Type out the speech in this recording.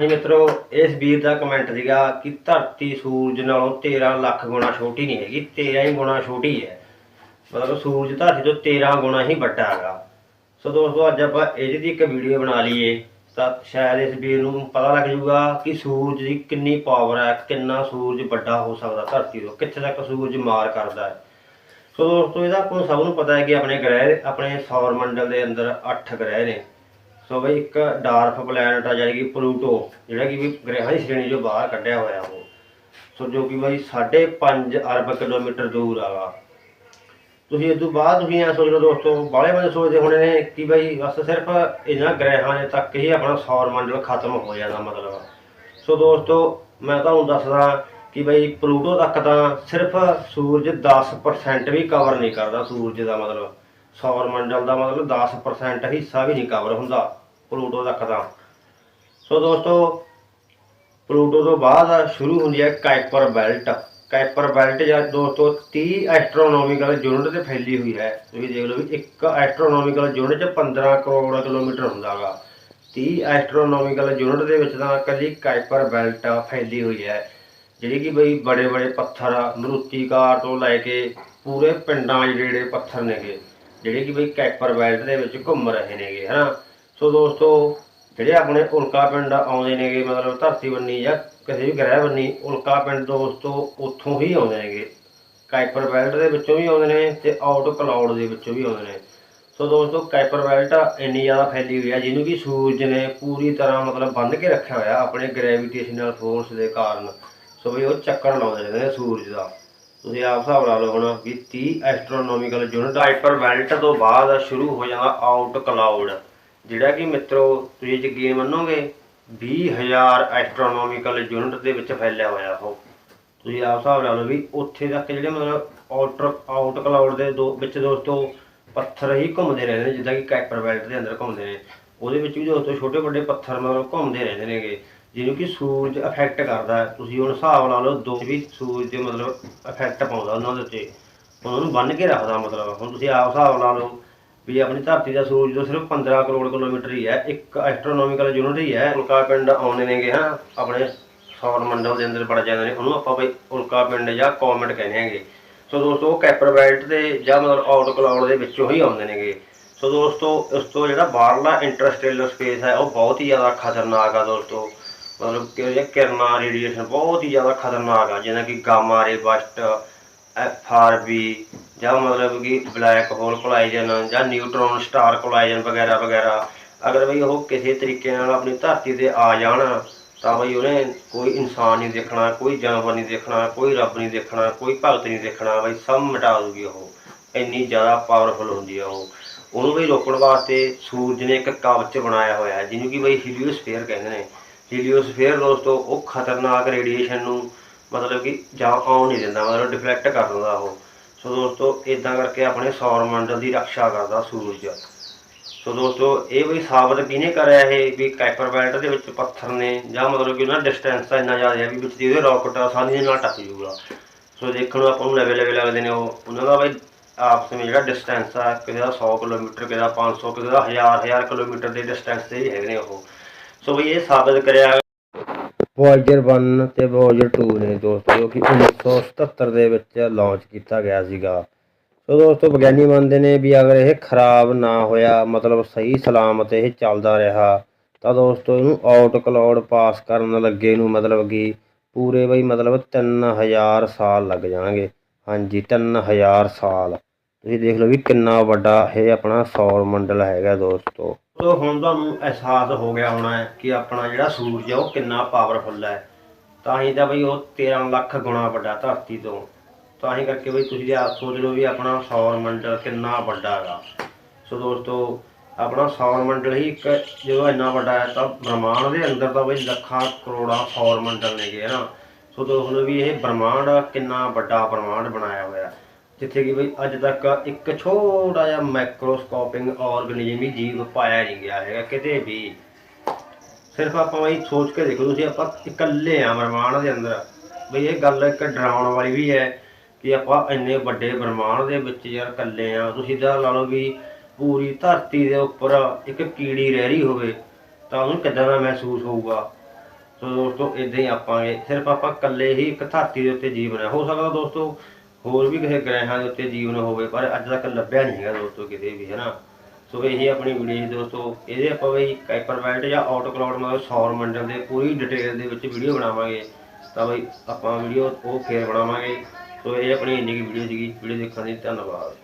ਜੀ ਮਿੱਤਰੋ, ਇਸ ਵੀਰ ਦਾ ਕਮੈਂਟ ਸੀਗਾ ਕਿ ਧਰਤੀ ਸੂਰਜ ਨਾਲੋਂ 13 ਲੱਖ ਗੁਣਾ ਛੋਟੀ ਨਹੀਂ ਹੈਗੀ 13 ਹੀ ਗੁਣਾ ਛੋਟੀ ਹੈ। ਮਤਲਬ ਸੂਰਜ ਧਰਤੀ ਤੋਂ 13 ਗੁਣਾ ਹੀ ਵੱਡਾ ਹੈਗਾ। ਸੋ ਦੋਸਤੋ, ਅੱਜ ਆਪਾਂ ਇਹਦੀ ਦੀ ਇੱਕ ਵੀਡੀਓ ਬਣਾ ਲਈਏ। ਤਾਂ ਸ਼ਾਇਦ ਇਸ ਵੀਰ ਨੂੰ ਪਤਾ ਲੱਗ ਜਾਊਗਾ ਕਿ ਸੂਰਜ ਦੀ ਕਿੰਨੀ ਪਾਵਰ ਹੈ, ਕਿੰਨਾ ਸੂਰਜ ਵੱਡਾ ਹੋ ਸਕਦਾ ਧਰਤੀ ਤੋਂ, ਕਿੱਥੇ ਤੱਕ ਸੂਰਜ ਮਾਰ ਕਰਦਾ ਹੈ। ਸੋ ਦੋਸਤੋ, ਇਹਦਾ ਆਪਾਂ ਸਭ ਨੂੰ ਪਤਾ ਹੈ ਕਿ ਆਪਣੇ ਗ੍ਰਹਿ, ਆਪਣੇ ਸੌਰ ਮੰਡਲ ਦੇ ਅੰਦਰ 8 ਗ੍ਰਹਿ ਨੇ। ਸੋ ਬਈ ਇੱਕ ਡਾਰਫ ਪਲੈਨਟ ਆ ਜਾਨੀ ਕਿ ਪਲੂਟੋ ਜਿਹੜਾ ਕਿ ਵੀ ਗ੍ਰਹਿਾਂ ਦੀ ਸ਼੍ਰੇਣੀ ਚੋਂ ਬਾਹਰ ਕੱਢਿਆ ਹੋਇਆ ਉਹ। ਸੋ ਜੋ ਕਿ ਬਈ 5.5 ਅਰਬ ਕਿਲੋਮੀਟਰ ਦੂਰ ਆਗਾ ਤੁਸੀਂ ਇਸ ਤੋਂ ਬਾਅਦ ਤੁਸੀਂ ਐ ਸੋਚ ਲਓ ਦੋਸਤੋ, ਬਾਹਲੇ ਬੰਦੇ ਸੋਚਦੇ ਹੋਣੇ ਨੇ ਕਿ ਬਈ ਬਸ ਸਿਰਫ ਇਹਨਾਂ ਗ੍ਰਹਿਾਂ ਦੇ ਤੱਕ ਹੀ ਆਪਣਾ ਸੌਰ ਮੰਡਲ ਖਤਮ ਹੋ ਜਾਣਾ ਮਤਲਬ ਸੋ ਦੋਸਤੋ, ਮੈਂ ਤੁਹਾਨੂੰ ਦੱਸਦਾ ਕਿ ਬਈ ਪਲੂਟੋ ਤੱਕ ਤਾਂ ਸਿਰਫ ਸੂਰਜ 10% ਵੀ ਕਵਰ ਨਹੀਂ ਕਰਦਾ, ਸੂਰਜ ਦਾ ਮਤਲਬ। ਸੌਰ ਮੰਡਲ ਦਾ ਮਤਲਬ 10% ਹਿੱਸਾ ਵੀ ਨਹੀਂ ਕਵਰ ਹੁੰਦਾ। ਪਲੂਟੋ ਤੱਕ ਤਾਂ ਸੋ ਦੋਸਤੋ ਪਲੂਟੋ ਤੋਂ ਬਾਅਦ ਸ਼ੁਰੂ ਹੁੰਦੀ ਹੈ ਕਾਈਪਰ ਬੈਲਟ। ਕਾਈਪਰ ਬੈਲਟ ਜਾਂ ਦੋਸਤੋ 30 ਐਸਟ੍ਰੋਨੋਮਿਕਲ ਯੂਨਿਟ ਤੇ ਫੈਲੀ ਹੋਈ ਹੈ। ਤੁਸੀਂ ਦੇਖ ਲਓ ਵੀ ਇੱਕ ਐਸਟ੍ਰੋਨੋਮਿਕਲ ਯੂਨਿਟ 'ਚ 15 ਕਰੋੜ ਕਿਲੋਮੀਟਰ ਹੁੰਦਾਗਾ 30 ਐਸਟ੍ਰੋਨੋਮਿਕਲ ਯੂਨਿਟ ਦੇ ਵਿੱਚ ਤਾਂ ਇਕੱਲੀ ਕਾਈਪਰ ਬੈਲਟ ਫੈਲੀ ਹੋਈ ਹੈ। ਜਿਹੜੀ ਕਿ ਬਈ ਬੜੇ ਬੜੇ ਪੱਥਰ ਆ, ਮਰੂਤੀਕਾਰ ਤੋਂ ਲੈ ਕੇ ਪੂਰੇ ਪਿੰਡਾਂ 'ਚ ਜਿਹੜੇ ਜਿਹੜੇ ਪੱਥਰ ਨੇਗੇ ਜਿਹੜੇ ਕਿ ਬਈ ਕਾਈਪਰ ਬੈਲਟ ਦੇ ਵਿੱਚ ਘੁੰਮ ਰਹੇ ਨੇਗੇ ਹਨਾ? ਸੋ ਦੋਸਤੋ, ਜਿਹੜੇ ਆਪਣੇ ਉਲਕਾ ਪਿੰਡ ਆਉਂਦੇ ਨੇਗੇ, ਮਤਲਬ ਧਰਤੀ ਬੰਨੀ ਜਾਂ ਕਿਸੇ ਵੀ ਗ੍ਰਹਿ ਬੰਨੀ, ਉਲਕਾ ਪਿੰਡ ਦੋਸਤੋ, ਉੱਥੋਂ ਹੀ ਆਉਂਦੇ ਨੇਗੇ। ਕਾਈਪਰ ਬੈਲਟ ਦੇ ਵਿੱਚੋਂ ਵੀ ਆਉਂਦੇ ਨੇ ਤੇ ਆਊਟ ਕਲਾਉਡ ਦੇ ਵਿੱਚੋਂ ਵੀ ਆਉਂਦੇ ਨੇ। ਸੋ ਦੋਸਤੋ ਕਾਈਪਰ ਬੈਲਟ ਇੰਨੀ ਜ਼ਿਆਦਾ ਫੈਲੀ ਹੋਈ ਹੈ ਜਿਹਨੂੰ ਕਿ ਸੂਰਜ ਨੇ ਪੂਰੀ ਤਰ੍ਹਾਂ ਮਤਲਬ ਬੰਨ੍ਹ ਕੇ ਰੱਖਿਆ ਹੋਇਆ ਆਪਣੇ ਗ੍ਰੈਵਿਟੇਸ਼ਨਲ ਫੋਰਸ ਦੇ ਕਾਰਨ। ਸੋ ਵੀ ਉਹ ਚੱਕਰ ਲਾਉਂਦੇ ਰਹਿੰਦੇ ਨੇ ਸੂਰਜ ਦਾ। ਤੁਸੀਂ ਆਪ ਹਿਸਾਬ ਲਾ ਲਓ ਹੁਣ ਵੀ 30 ਐਸਟ੍ਰੋਨੋਮਿਕਲ ਯੂਨਿਟ ਕਾਈਪਰ ਬੈਲਟ ਤੋਂ ਬਾਅਦ ਸ਼ੁਰੂ ਹੋ ਜਾਂਦਾ ਆਊਟ ਕਲਾਉਡ ਜਿਹੜਾ ਕਿ ਮਿੱਤਰੋ, ਤੁਸੀਂ ਯਕੀਨ ਮੰਨੋਗੇ 20000 ਐਸਟ੍ਰੋਨੋਮਿਕਲ ਯੂਨਿਟ ਦੇ ਵਿੱਚ ਫੈਲਿਆ ਹੋਇਆ ਉਹ। ਤੁਸੀਂ ਆਪ ਹਿਸਾਬ ਲਾ ਲਓ ਵੀ ਉੱਥੇ ਤੱਕ ਜਿਹੜੇ ਮਤਲਬ ਆਊਟਰ ਆਊਟ ਕਲਾਉਡ ਦੇ ਦੋ, ਵਿੱਚ ਦੋਸਤੋ ਪੱਥਰ ਹੀ ਘੁੰਮਦੇ ਰਹਿੰਦੇ ਨੇ, ਜਿੱਦਾਂ ਕਿ ਕਾਈਪਰ ਬੈਲਟ ਦੇ ਅੰਦਰ ਘੁੰਮਦੇ ਨੇ। ਉਹਦੇ ਵਿੱਚ ਵੀ ਦੋਸਤੋ ਛੋਟੇ ਵੱਡੇ ਪੱਥਰ ਮਤਲਬ ਘੁੰਮਦੇ ਰਹਿੰਦੇ ਨੇਗੇ, ਜਿਹਨੂੰ ਕਿ ਸੂਰਜ ਅਫੈਕਟ ਕਰਦਾ ਤੁਸੀਂ ਹੁਣ ਹਿਸਾਬ ਲਾ ਲਓ ਦੋ ਵੀ ਸੂਰਜ ਮਤਲਬ ਅਫੈਕਟ ਪਾਉਂਦਾ ਉਹਨਾਂ ਦੇ ਉੱਤੇ। ਉਹਨਾਂ ਨੂੰ ਬੰਨ ਕੇ ਰੱਖਦਾ ਮਤਲਬ। ਹੁਣ ਤੁਸੀਂ ਆਪ ਹਿਸਾਬ ਲਾ ਲਓ ਵੀ ਆਪਣੀ ਧਰਤੀ ਦਾ ਸੂਰਜ ਤੋਂ ਸਿਰਫ 15 ਕਰੋੜ ਕਿਲੋਮੀਟਰ ਹੀ ਹੈ, ਇੱਕ ਐਸਟ੍ਰੋਨੋਮਿਕਲ ਯੂਨਿਟ ਹੀ ਹੈ। ਉਲਕਾ ਪਿੰਡ ਆਉਂਦੇ ਨੇਗੇ ਹਾਂ, ਆਪਣੇ ਸੌਰ ਮੰਡਲ ਦੇ ਅੰਦਰ ਵੜ ਜਾਂਦੇ ਨੇ, ਉਹਨੂੰ ਆਪਾਂ ਬਈ ਉਲਕਾ ਪਿੰਡ ਜਾਂ ਕੋਮਟ ਕਹਿੰਦੇ ਹੈਗੇ। ਸੋ ਦੋਸਤੋ, ਉਹ ਕੈਪਰ ਬੈਲਟ ਦੇ ਜਾਂ ਮਤਲਬ ਆਊਟ ਕਲਾਉਡ ਦੇ ਵਿੱਚੋਂ ਹੀ ਆਉਂਦੇ ਨੇਗੇ। ਸੋ ਦੋਸਤੋ, ਇਸ ਤੋਂ ਜਿਹੜਾ ਬਾਹਰਲਾ ਇੰਟਰਸਟੇਲਰ ਸਪੇਸ ਹੈ, ਉਹ ਬਹੁਤ ਹੀ ਜ਼ਿਆਦਾ ਖਤਰਨਾਕ ਆ ਦੋਸਤੋ। ਮਤਲਬ ਕਿ ਕਿਰਨਾਂ ਰੇਡੀਏਸ਼ਨ ਬਹੁਤ ਹੀ ਜ਼ਿਆਦਾ ਖਤਰਨਾਕ ਆ, ਜਿਵੇਂ ਕਿ ਗਾਮਾ ਰੇ ਬਸਟ ਐਫ ਆਰ ਬੀ ਜਾਂ ਮਤਲਬ ਕਿ ਬਲੈਕ ਹੋਲ ਕੋਲਾਈਜਨ ਜਾਂ ਨਿਊਟਰੋਨ, ਸਟਾਰ ਕੋਲਾਈਜਨ ਵਗੈਰਾ ਵਗੈਰਾ। ਅਗਰ ਬਈ ਉਹ ਕਿਸੇ ਤਰੀਕੇ ਨਾਲ ਆਪਣੀ ਧਰਤੀ ਤੇ ਆ ਜਾਣ, ਤਾਂ ਬਈ ਉਹਨੇ ਕੋਈ ਇਨਸਾਨ ਨਹੀਂ ਦੇਖਣਾ, ਕੋਈ ਜਾਨਵਰ ਨਹੀਂ ਦੇਖਣਾ, ਕੋਈ ਰੱਬ ਨਹੀਂ ਦੇਖਣਾ, ਕੋਈ ਭਗਤ ਨਹੀਂ ਦੇਖਣਾ, ਬਈ ਸਭ ਮਿਟਾ ਦੂਗੀ ਉਹ। ਇੰਨੀ ਜ਼ਿਆਦਾ ਪਾਵਰਫੁਲ ਹੁੰਦੀ ਆ ਉਹ। ਉਹਨੂੰ ਬਈ ਰੋਕਣ ਵਾਸਤੇ ਸੂਰਜ ਨੇ ਇੱਕ ਕਵਚ ਬਣਾਇਆ ਹੋਇਆ ਹੈ, ਜਿਹਨੂੰ ਕਿ ਬਈ ਹੀਲੀਓਸਫੇਅਰ ਕਹਿੰਦੇ ਨੇ। ਹੀਲੀਓਸਫੇਅਰ ਦੋਸਤੋ, ਉਹ ਖਤਰਨਾਕ ਰੇਡੀਏਸ਼ਨ ਨੂੰ ਮਤਲਬ ਕਿ ਜਾਂ ਆਉਣ ਨਹੀਂ ਦਿੰਦਾ, ਮਤਲਬ ਡਿਫਲੈਕਟ ਕਰ ਦਿੰਦਾ ਉਹ। ਸੋ ਦੋਸਤੋ ਇਦਾਂ ਕਰਕੇ ਆਪਣੇ ਸੌਰ ਮੰਡਲ ਦੀ ਰੱਖਿਆ ਕਰਦਾ ਸੂਰਜ। ਸੋ ਦੋਸਤੋ, ਇਹ ਵੀ ਸਾਬਤ ਕਿਹਨੇ ਕਰਿਆ ਇਹ ਵੀ ਕਾਈਪਰ ਬੈਲਟ ਦੇ ਵਿੱਚ ਪੱਥਰ ਨੇ, ਜਾਂ ਮਤਲਬ ਕਿ ਉਹਨਾਂ ਡਿਸਟੈਂਸ ਤਾਂ ਇੰਨਾ ਜ਼ਿਆਦਾ ਹੈ ਵੀ ਵਿੱਚ ਦੀ ਉਹਦੇ ਰਾਕਟ ਆਸਾਨੀ ਦੇ ਨਾਲ ਟੱਪ ਜੂਗਾ ਸੋ ਦੇਖਣ ਨੂੰ ਆਪਾਂ ਨੂੰ ਲੈਵਲ ਲੈਵਲ ਲੱਗਦੇ ਨੇ ਉਹ। ਉਹਨਾਂ ਦਾ ਬਈ ਆਪਸ ਵਿੱਚ ਜਿਹੜਾ ਡਿਸਟੈਂਸ ਆ, ਕਿਸੇ ਦਾ 100 ਕਿਲੋਮੀਟਰ, ਕਿਸੇ ਦਾ 500 ਕਿਸੇ ਦਾ 1000 1000 ਕਿਲੋਮੀਟਰ ਦੇ ਡਿਸਟੈਂਸ ਤੇ ਹੀ ਹੈਗੇ ਨੇ ਉਹ। ਸੋ ਬਈ ਇਹ ਸਾਬਤ ਕਰਿਆ ਵੋਇਜਰ 1 ਤੇ ਵੋਇਜਰ 2 ਨੇ ਦੋਸਤੋ, ਜੋ ਕਿ 1977 ਦੇ ਵਿੱਚ ਲਾਂਚ ਕੀਤਾ ਗਿਆ ਸੀਗਾ। ਸੋ ਦੋਸਤੋ, ਵਿਗਿਆਨੀ ਮੰਨਦੇ ਨੇ ਵੀ ਅਗਰ ਇਹ ਖਰਾਬ ਨਾ ਹੋਇਆ, ਮਤਲਬ ਸਹੀ ਸਲਾਮਤ ਇਹ ਚੱਲਦਾ ਰਿਹਾ, ਤਾਂ ਦੋਸਤੋ ਇਹਨੂੰ ਆਊਟ ਕਲਾਉਡ ਪਾਸ ਕਰਨ ਲੱਗੇ ਨੂੰ ਮਤਲਬ ਕਿ ਪੂਰੇ ਬਈ ਮਤਲਬ 3000 ਸਾਲ ਲੱਗ ਜਾਣਗੇ। ਹਾਂਜੀ 3000 ਸਾਲ। ਤੁਸੀਂ ਦੇਖ ਲਓ ਵੀ ਕਿੰਨਾ ਵੱਡਾ ਇਹ ਆਪਣਾ ਸੌਰ ਮੰਡਲ ਹੈਗਾ ਦੋਸਤੋ। ਸੋ ਹੁਣ ਤੁਹਾਨੂੰ ਅਹਿਸਾਸ ਹੋ ਗਿਆ ਹੋਣਾ ਹੈ ਕਿ ਆਪਣਾ ਜਿਹੜਾ ਸੂਰਜ ਹੈ ਉਹ ਕਿੰਨਾ ਪਾਵਰਫੁੱਲ ਹੈ। ਤਾਂ ਹੀ ਤਾਂ ਬਈ ਉਹ 13 ਲੱਖ ਗੁਣਾ ਵੱਡਾ ਧਰਤੀ ਤੋਂ। ਤਾਂ ਹੀ ਕਰਕੇ ਬਈ ਤੁਸੀਂ ਆਪ ਸੋਚ ਲਓ ਵੀ ਆਪਣਾ ਸੌਰ ਮੰਡਲ ਕਿੰਨਾ ਵੱਡਾ ਹੈਗਾ। ਸੋ ਦੋਸਤੋ, ਆਪਣਾ ਸੌਰ ਮੰਡਲ ਹੀ ਇੱਕ ਜਦੋਂ ਇੰਨਾ ਵੱਡਾ ਹੈ ਤਾਂ ਬ੍ਰਹਮਾਂਡ ਦੇ ਅੰਦਰ ਤਾਂ ਬਈ ਲੱਖਾਂ ਕਰੋੜਾਂ ਸੌਰ ਮੰਡਲ ਨੇਗੇ ਨਾ ਸੋ ਦੋਸਤੋ ਵੀ ਇਹ ਬ੍ਰਹਮਾਂਡ ਕਿੰਨਾ ਵੱਡਾ ਬ੍ਰਹਮਾਂਡ ਬਣਾਇਆ ਹੋਇਆ। ਜਿੱਥੇ ਕਿ ਬਈ ਅੱਜ ਤੱਕ ਇੱਕ ਛੋਟਾ ਜਿਹਾ ਮਾਈਕਰੋਸਕੋਪਿੰਗ ਆਰਗੇਨਿਜ਼ਮ ਹੀ ਜੀਵ ਪਾਇਆ ਨਹੀਂ ਗਿਆ ਹੈਗਾ ਕਿਤੇ ਵੀ। ਸਿਰਫ ਆਪਾਂ ਬਈ ਸੋਚ ਕੇ ਦੇਖੋ ਤੁਸੀਂ, ਆਪਾਂ ਇਕੱਲੇ ਆ ਬ੍ਰਹਮਾਂਡ ਦੇ ਅੰਦਰ। ਬਈ ਇਹ ਗੱਲ ਇੱਕ ਡਰਾਉਣ ਵਾਲੀ ਵੀ ਹੈ ਕਿ ਆਪਾਂ ਇੰਨੇ ਵੱਡੇ ਬ੍ਰਹਮਾਂਡ ਦੇ ਵਿੱਚ ਯਾਰ ਇਕੱਲੇ ਆ ਤੁਸੀਂ ਤਾਂ ਲਾ ਲਓ ਵੀ ਪੂਰੀ ਧਰਤੀ ਦੇ ਉੱਪਰ ਇੱਕ ਕੀੜੀ ਰਹਿ ਰਹੀ ਹੋਵੇ, ਤਾਂ ਉਹਨੂੰ ਕਿੱਦਾਂ ਦਾ ਮਹਿਸੂਸ ਹੋਊਗਾ? ਸੋ ਦੋਸਤੋ ਇਦਾਂ ਹੀ ਆਪਾਂਗੇ ਸਿਰਫ ਆਪਾਂ ਇਕੱਲੇ ਹੀ ਇੱਕ ਧਰਤੀ ਦੇ ਉੱਤੇ ਜੀਵਨ ਹੈ। ਹੋ ਸਕਦਾ ਦੋਸਤੋ ਹੋਰ ਵੀ ਕਿਸੇ ਗ੍ਰਹਿਾਂ ਦੇ ਉੱਤੇ ਜੀਵਨ ਹੋਵੇ, ਪਰ ਅੱਜ ਤੱਕ ਲੱਭਿਆ ਨਹੀਂ ਹੈਗਾ ਦੋਸਤੋ ਕਿਤੇ ਵੀ ਹੈ ਨਾ ਸੋ ਇਹ ਆਪਣੀ ਵੀਡੀਓ ਸੀ ਦੋਸਤੋ। ਇਹਦੇ ਆਪਾਂ ਬਈ ਕਾਈਪਰ ਬੈਲਟ ਜਾਂ ਆਟੋ ਕਲਾਉਡ ਮਤਲਬ ਸੌਰ ਮੰਡਲ ਦੇ ਪੂਰੀ ਡਿਟੇਲ ਦੇ ਵਿੱਚ ਵੀਡੀਓ ਬਣਾਵਾਂਗੇ। ਤਾਂ ਬਈ ਆਪਾਂ ਵੀਡੀਓ ਉਹ ਫੇਰ ਬਣਾਵਾਂਗੇ। ਸੋ ਇਹ ਆਪਣੀ ਇੰਨੀ ਕੀ ਵੀਡੀਓ ਸੀਗੀ। ਵੀਡੀਓ ਦੇਖਣ ਲਈ ਧੰਨਵਾਦ।